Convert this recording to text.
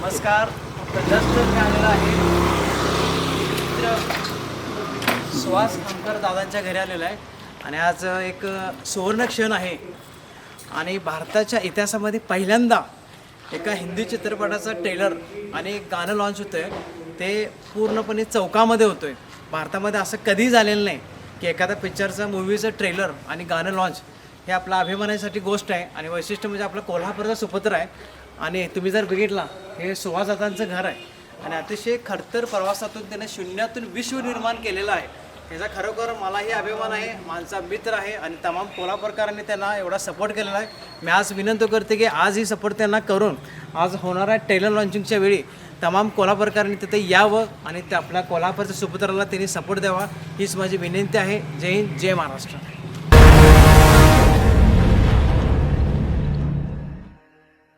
नमस्कार. जस्ट मी आहे. मित्र सुहास खामकर दादांच्या घरी आलेलो आहे. आणि आज एक सुवर्ण क्षण आहे. आणि भारताच्या इतिहासामध्ये पहिल्यांदा एका हिंदी चित्रपटाचा ट्रेलर आणि एक गाणं लॉन्च होतं आहे ते पूर्णपणे चौकामध्ये होतं आहे भारतामध्ये असं कधी झालेलं नाही की एखाद्या पिक्चरचं मूवीचं ट्रेलर आणि गाणं लॉन्च हे आपला अभिमानासाठी गोष्ट आहे. आणि वैशिष्ट्य म्हणजे आपलं कोल्हापूरचा सुपुत्र आहे. आणि तुम्ही जर बघितला हे सुभाषदादांचं घर आहे. आणि अतिशय खडतर प्रवासातून त्याने शून्यातून विश्व निर्माण केलेलं आहे. त्याचा खरोखर मलाही अभिमान आहे माझा मित्र आहे आणि तमाम कोल्हापूरकरांनी त्यांना एवढा सपोर्ट केलेला आहे. मी आज विनंती करते की आज ही सपोर्ट त्यांना करून आज होणाऱ्या टेलर लॉन्चिंगच्या वेळी. तमाम कोल्हापूरकरांनी तिथे यावं आणि ते आपल्या कोल्हापूरच्या सुपुत्राला त्यांनी सपोर्ट द्यावा हीच माझी विनंती आहे. जय हिंद जय महाराष्ट्र.